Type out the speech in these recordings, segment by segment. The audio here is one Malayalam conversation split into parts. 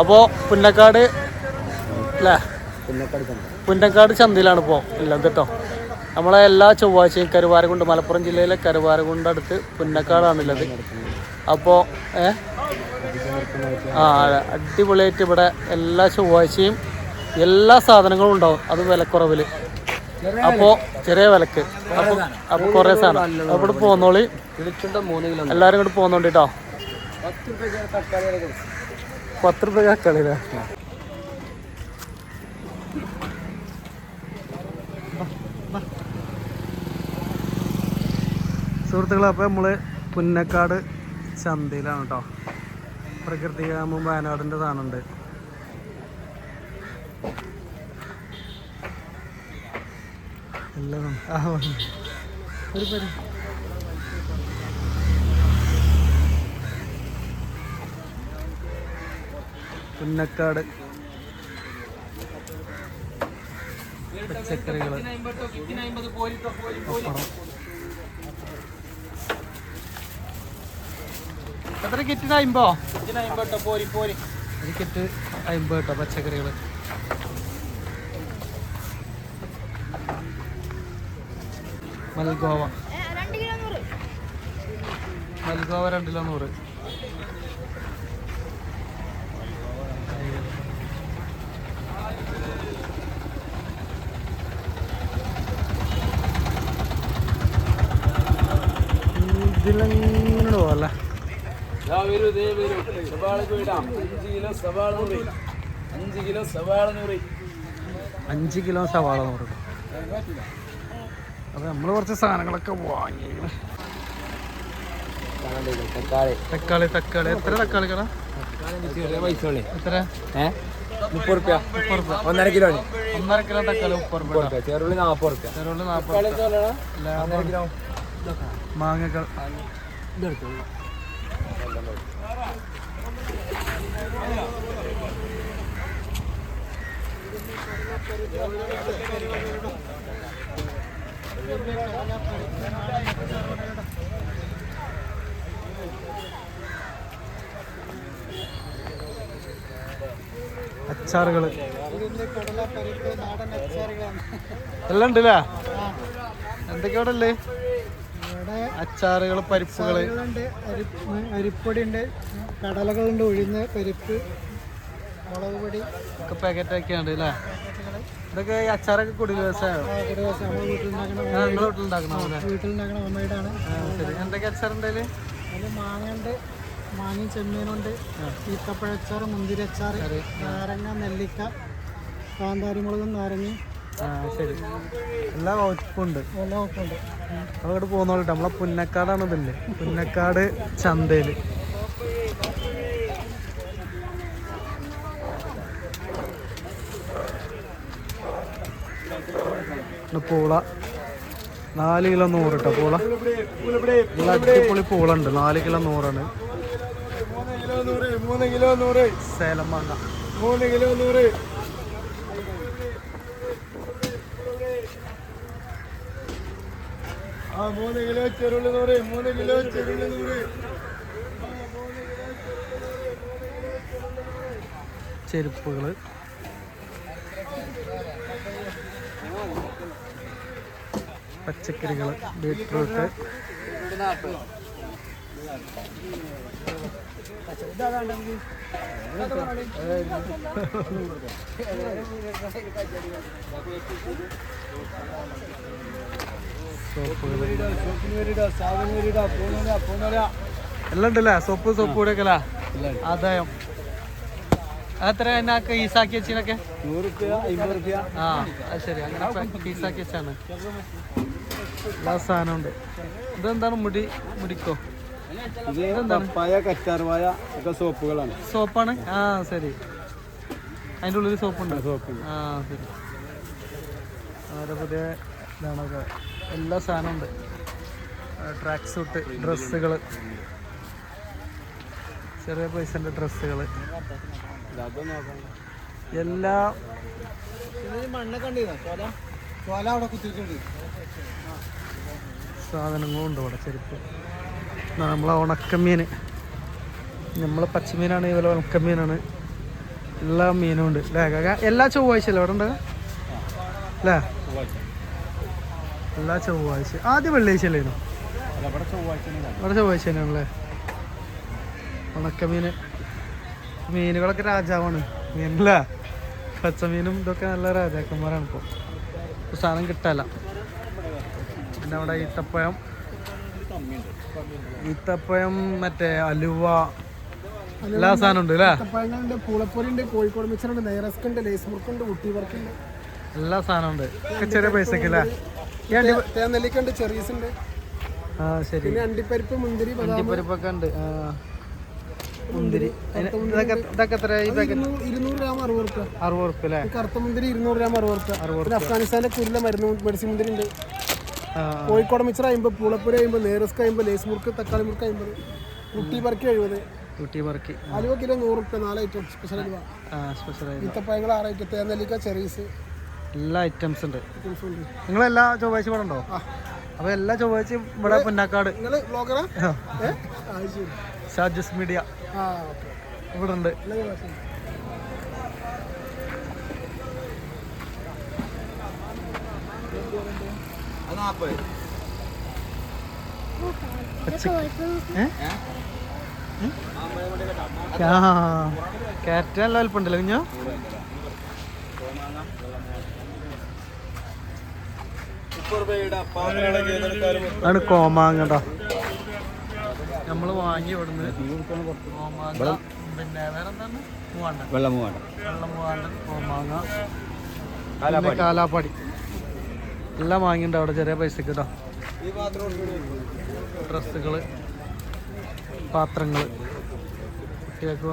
അപ്പോൾ പുന്നക്കാട് അല്ലേ പുന്നക്കാട് ചന്തയിലാണ് ഇപ്പോൾ ഉള്ളത് കേട്ടോ. നമ്മളെ എല്ലാ ചൊവ്വാഴ്ചയും കരുവാരകുണ്ട് മലപ്പുറം ജില്ലയിലെ കരുവാരകുണ്ട് അടുത്ത് പുന്നക്കാടാണുള്ളത്. അപ്പോൾ ഏ? ആ അടിപൊളിയായിട്ട് ഇവിടെ എല്ലാ ചൊവ്വാഴ്ചയും എല്ലാ സാധനങ്ങളും ഉണ്ടാവും അത് വിലക്കുറവിൽ അപ്പോൾ ചെറിയ വിലക്ക്. അപ്പോൾ അപ്പോൾ കുറേ സാധനം. അവിടെ പോന്നോളി. എല്ലാവരും ഇങ്ങോട്ട് പോകുന്നുണ്ട് കേട്ടോ പത്ത് റുപ്യ തക്കാളിയില്ലേ സുഹൃത്തുക്കളെ അപ്പോൾ നമ്മൾ പുന്നക്കാട് ചന്തയിലാണ് കേട്ടോ പ്രകൃതികാമം വയനാടിന്റെ സാധനമുണ്ട്. എല്ലാം. ഒരു പരി പുന്നക്കാട്. പച്ചക്കറികൾ എത്ര കിറ്റിന് അമ്പോ? ഒരു കിറ്റ് അമ്പത് കേട്ടോ പച്ചക്കറികൾ മൽഗോവ. മൽഗോവ രണ്ടിലോ നൂറ്. വരൂ ദേ വരൂ. സവാളക്ക് വിടാം. അഞ്ച് കിലോ സവാള നൂറ്. അഞ്ച് കിലോ സവാള നൂറ്. അഞ്ച് കിലോ സവാള നൂറ്. അപ്പൊ നമ്മൾ കുറച്ച് സാധനങ്ങളൊക്കെ വാങ്ങി തക്കാളി തക്കാളി. എത്ര തക്കാളികളാ എത്ര? മുപ്പത് റുപ്യ. ഒന്നര കിലോ ഒന്നര കിലോ തക്കാളി മുപ്പത് റുപ്യ റുപ്യ. ചെറുള്ളി നാൽപ്പത് റുപ്യ. ചെറുള്ളി മാങ്ങകൾ അച്ചാറുകൾ. എല്ലാം ഉണ്ടല്ലേ? എന്തൊക്കെയാ ഇവിടെ ഉള്ളത് ഇവിടെ അച്ചാറുകൾ പരിപ്പുകൾ. ഉണ്ട് അരിപ്പൊടി ഉണ്ട് കടലകളുണ്ട് ഉഴുന്ന് പരിപ്പ് മുളക് പൊടി. ഒക്കെ പാക്കറ്റൊക്കെ ഉണ്ട് അല്ലേ? ഇതൊക്കെ ഈ അച്ചാറൊക്കെ കുടിൽ വ്യവസായം ആ, ഒരു ദിവസം നമ്മൾ വീട്ടിലുണ്ടാക്കണ നിങ്ങളുടെ വീട്ടിലുണ്ടാക്കണം വീട്ടിലുണ്ടാക്കണ ശരി. എന്തൊക്കെ അച്ചാറുണ്ട് അതിൽ മാങ്ങയുണ്ട് മാങ്ങയും ചെമ്മീനുണ്ട് ഈത്തപ്പഴച്ചാറ് മുന്തിരി അച്ചാറ് നാരങ്ങ നെല്ലിക്ക കാന്താരി മുളകും നാരങ്ങയും ശരി. എല്ലാ വകുപ്പുണ്ട് എല്ലാ ഒക്കെ അങ്ങോട്ട് പോകുന്നോളട്ടെ നമ്മളെ പുന്നക്കാടാണ് ഇതില്ലേ പുന്നക്കാട് ചന്തയിൽ. ഇത് പൂള. നാല് കിലോ നൂറ് കേട്ടോ പൂള. നല്ല അടിപൊളി പൂള ഉണ്ട് നാല് കിലോ നൂറാണ്. കിലോ സേലം മാങ്ങ. മൂന്ന് കിലോ നൂറ് ആ മൂന്ന് കിലോ ചെറുള്ളി നൂറ് മൂന്ന് കിലോ ചെറുള്ളി നൂറ്. ചെരുപ്പുകൾ. പച്ചക്കറികൾ ബീട്രൂട്ട്. സോപ്പുകൾ എല്ലാം ഉണ്ടല്ലേ സോപ്പ് സോപ്പ് കൂടെ ഒക്കെ ആദായം അത്ര എന്നാക്ക ഈസാക്കി റുപ്യ ആ അത് ശരി. അങ്ങനെ പീസാക്കി വെച്ചാണ്. എല്ലാ സാധനം ഉണ്ട് ഇതെന്താണ് മുടി മുടിക്കോ? ഇത് പപ്പായ കറ്റാർവായ ഒക്കെ സോപ്പുകളാണ്. സോപ്പാണ്? ആ ശരി. അതിന്റെ ഉള്ളിൽ സോപ്പുണ്ട്. സോപ്പ്. ആ ശരി. വളരെ പുതിയ ഇതാണൊക്കെ. എല്ലാ സാധനവും ഉണ്ട്. ട്രാക്ക് സൂട്ട് ഡ്രസ്സുകൾ ചെറിയ പൈസന്റെ ഡ്രസ്സുകൾ എല്ലാ അവിടെ സാധനങ്ങളും ഉണ്ട് ഇവിടെ ചെരുപ്പ്. നമ്മളെ ഉണക്കമീൻ നമ്മളെ പച്ചമീനാണ് ഇതുപോലെ ഉണക്കമീനാണ്. എല്ലാ മീനും ഉണ്ട്. അല്ലേ എല്ലാ ചൊവ്വാഴ്ച അല്ലേ ഇവിടെ ഉണ്ട്? അല്ലേ എല്ലാ ചൊവ്വാഴ്ച. ആദ്യം വെള്ളിയാഴ്ച അല്ലേനു ഇവിടെ ചൊവ്വാഴ്ച തന്നെയാണല്ലേ ഉണക്കമീന് മീനുകളൊക്കെ രാജാവാണ്. മീനല്ല. പച്ചമീനും ഇതൊക്കെ നല്ല രാജാക്കന്മാരാണ് ഇപ്പോൾ ഇപ്പൊ സാധനം കിട്ടല്ല. പിന്നെ അവിടെ ഈത്തപ്പഴം. ഈത്തപ്പഴം മറ്റേ അലുവ. എല്ലാ സാധനം ഉണ്ട് അല്ലേ? പഴങ്ങളുണ്ട് കോഴിക്കോട് മിച്ചറുണ്ട് നെയ്റസ്ക് ഉണ്ട് ലേസ് മുറുക്കുണ്ട് ഊട്ടി വർക്കുണ്ട്. എല്ലാ സാധനം ഉണ്ട്. ചെറിയ പൈസക്ക് അല്ലേ? ഈ അണ്ടി തേനെല്ലിക്കുണ്ട് ചെറീസ് ഉണ്ട് ആ ശരി. പിന്നെ അണ്ടിപ്പരിപ്പ് മുന്തിരി അണ്ടിപ്പരിപ്പൊക്കെ ഉണ്ട്. മുന്തിരി. ഇതൊക്കെ എത്ര ഇരുന്നൂറ് ഗ്രാം അറുപത് റുപ്യ അറുപത് ഉറുപ്പ് അല്ലേ? ഈ കറുത്ത മുന്തിരി ഇരുന്നൂറ് ഗ്രാം അറുപത് റുപ്യ പിന്നെ അഫ്ഗാനിസ്ഥാനിലെ കുരുല മരുന്ന് മെഡിസിൻ മുന്തിരി ഉണ്ട്. കോഴിക്കോട് മിച്ചർ അമ്പത് പൂളപ്പുര അമ്പത് നേരസ്ക അമ്പത് ലേസ് മുറുക്ക് തക്കാളി മുറുക്ക് അമ്പത് കുട്ടി പറക്കി എഴുപത്. കുട്ടി പറക്കി. അലുവ കിലോ നൂറ് റുപ്യ നാല് ഐറ്റം. സ്പെഷ്യൽ അലുവ. ആ സ്പെഷ്യലായി ഈത്തപ്പഴങ്ങൾ ആറ് ഐറ്റം തേനെല്ലിക്ക ചെറീസ്. എല്ലാ ഐറ്റംസ് ഉണ്ട്. നിങ്ങൾ എല്ലാ നിങ്ങളെല്ലാ ചൊവ്വാഴ്ച ഇവിടെ ഉണ്ടോ? അപ്പൊ എല്ലാ ചൊവ്വാഴ്ചയും ഇവിടെ പുന്നാക്കാട്. ഷാജസ് മീഡിയ ആ? ഓക്കെ ഇവിടെ ഉണ്ട്. ക്യാരറ്റ് നല്ല വലുപ്പമുണ്ടല്ലോ കുഞ്ഞോ? ആണ് കോമാങ്ങ കേട്ടോ നമ്മൾ വാങ്ങി ഇവിടുന്ന് കോമാങ്ങ പിന്നെ വേറെ എന്താണ് മൂവാണ്ട വെള്ളം. മൂവാണ് വെള്ളം മൂവാണ്ട കോമാങ്ങ കാലാപ്പാടി. എല്ലാം വാങ്ങിയിട്ടുണ്ട് അവിടെ ചെറിയ പൈസക്ക് കേട്ടോ? ഡ്രസ്സുകൾ പാത്രങ്ങൾ. കുട്ടികൾക്ക്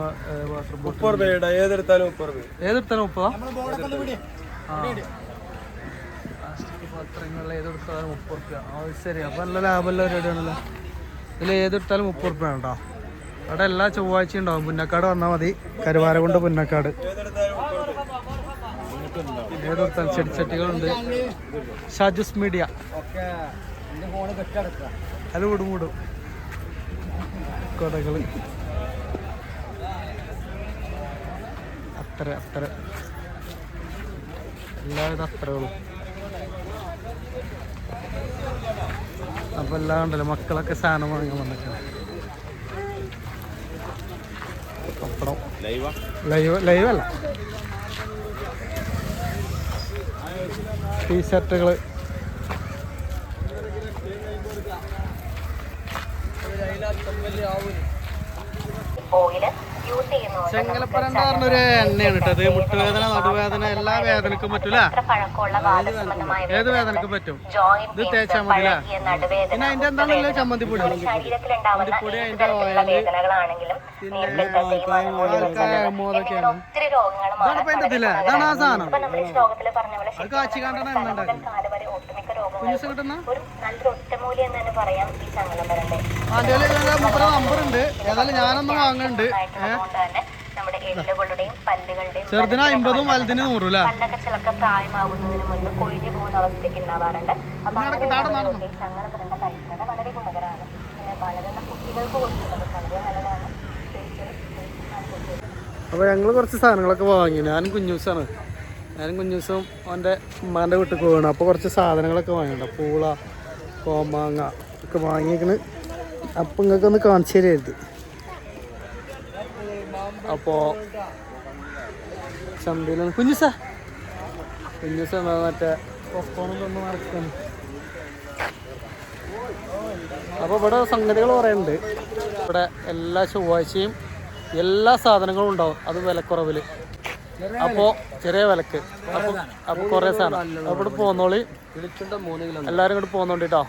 വാട്ടർ ബോട്ടിൽ ഏതെടുത്താലും ഏതെടുത്താലും മുപ്പതാ? ആ. പാത്രങ്ങൾ ഏതെടുത്താലും മുപ്പത് റുപ്യ. ആ കേട്ടോ. അവിടെ എല്ലാ ചൊവ്വാഴ്ചയും ഉണ്ടാവും. പുന്നക്കാട് വന്നാൽ മതി. കരുവാരകുണ്ട് പുന്നക്കാട്. ഏതെടുത്താലും ചെടിച്ചട്ടികളുണ്ട്. ഷാജുസ് മീഡിയ. അത് വിടും വിടും. കൊടകൾ അത്ര അത്ര. എല്ലാവിധ അത്രകളും അപ്പൊ എല്ലാം ഉണ്ടല്ലോ മക്കളൊക്കെ സാധനം വാങ്ങാൻ വന്നിട്ടാണ് പപ്പടം. ലൈവ്? ലൈവ് അല്ല. ടീഷർട്ടുകൾ ഓയിൽ ചെങ്കലപ്പരണ്ട പറഞ്ഞൊരു എണ്ണയാണ് കേട്ടോ. അത് മുട്ടുവേദന നടുവേദന എല്ലാ വേദനക്കും പറ്റൂല. ഏത് വേദനക്കും പറ്റും. ഇത് തേച്ചാൽ മതില പിന്നെ അതിന്റെ എന്താണല്ലോ ചമ്മന്തിപ്പൊടി ചമ്മന്തിപ്പൊടി അതിന്റെ ഓയിൽ. രോഗങ്ങൾ ഇതാണ് ഇപ്പൊ ഇതാണ് ആ സാധനം. അത് കാച്ചി കണ്ടാണ് എണ്ണ ഉണ്ടാക്കുന്നത് കാൽ വരെ ഒട്ടുമിക്ക രോഗങ്ങൾ ഒരു നല്ലൊരു ഒറ്റമൂലി എന്ന് തന്നെ പറയാം ഈ ഏതായാലും ഞാനൊന്നും വാങ്ങുന്നുണ്ട് തന്നെ. നമ്മുടെ എല്ലുകളുടെയും പല്ലുകളുടെയും ചെറുതിന് അമ്പതും വലുതിന് നൂറും പല്ലൊക്കെ പ്രായമാകുന്നതിന് മുൻപ് കൊഴിഞ്ഞു പോകുന്ന അവസ്ഥയ്ക്ക് ഉണ്ടാവാറുണ്ട് അപ്പൊ അങ്ങനെ കഴിക്കുന്നത് വളരെ ഗുണകരമാണ്. പിന്നെ വളരുന്ന കുട്ടികൾക്ക് കൊടുക്കുന്നത് വളരെ നല്ലതാണ്. അപ്പോൾ ഞങ്ങൾ കുറച്ച് സാധനങ്ങളൊക്കെ വാങ്ങി. ഞാൻ കുഞ്ഞൂസാണ്. ഞാനും ദിവസം അവന്റെ ഉമ്മാന്റെ വീട്ടിൽ പോവാണ്. അപ്പോൾ കുറച്ച് സാധനങ്ങളൊക്കെ വാങ്ങണ്ട പൂള കോമാങ്ങ ഒക്കെ വാങ്ങിയേക്കണ്. അപ്പം നിങ്ങൾക്ക് ഒന്ന് കാണിച്ചു തരുത് അപ്പോൾ ചന്തയിൽ കുഞ്ഞുസ കുഞ്ഞുസ സാ മറ്റേ പോപ്കോണും കൊണ്ട് നടക്കുന്നു അപ്പോൾ ഇവിടെ സംഗതികൾ പറയുന്നുണ്ട്. ഇവിടെ എല്ലാ ചൊവ്വാഴ്ചയും എല്ലാ സാധനങ്ങളും ഉണ്ടാവും. അത് വിലക്കുറവിൽ അപ്പോൾ ചെറിയ വിലക്ക്. അപ്പോൾ അപ്പോൾ കുറേ സാധനം. അപ്പോൾ പോന്നോളി. എല്ലാവരും ഇങ്ങോട്ട് പോകുന്നോണ്ടിട്ടോ